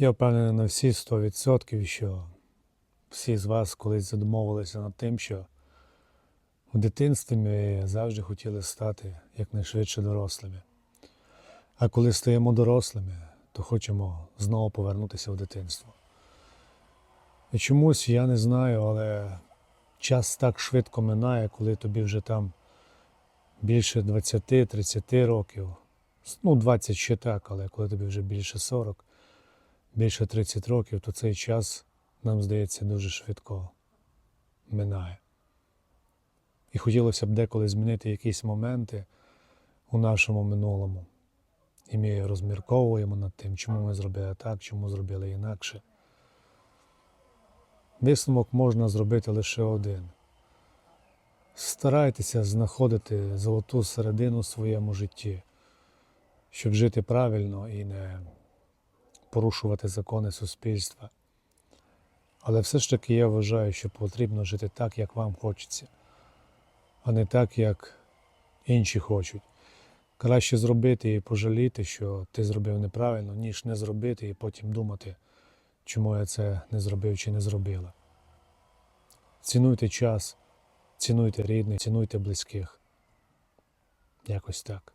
Я впевнений на всі 100%, що всі з вас колись задумовувалися над тим, що в дитинстві ми завжди хотіли стати якнайшвидше дорослими. А коли стаємо дорослими, то хочемо знову повернутися в дитинство. І чомусь я не знаю, але час так швидко минає, коли тобі вже там більше 20-30 років. Ну, 20 ще так, але коли тобі вже більше 40, більше 30 років, то цей час, нам здається, дуже швидко минає. І хотілося б деколи змінити якісь моменти у нашому минулому. І ми розмірковуємо над тим, чому ми зробили так, чому зробили інакше. Висновок можна зробити лише один. Старайтеся знаходити золоту середину в своєму житті, щоб жити правильно і не порушувати закони суспільства. Але все ж таки я вважаю, що потрібно жити так, як вам хочеться, а не так, як інші хочуть. Краще зробити і пожаліти, що ти зробив неправильно, ніж не зробити і потім думати, чому я це не зробив чи не зробила. Цінуйте час, цінуйте рідних, цінуйте близьких. Якось так.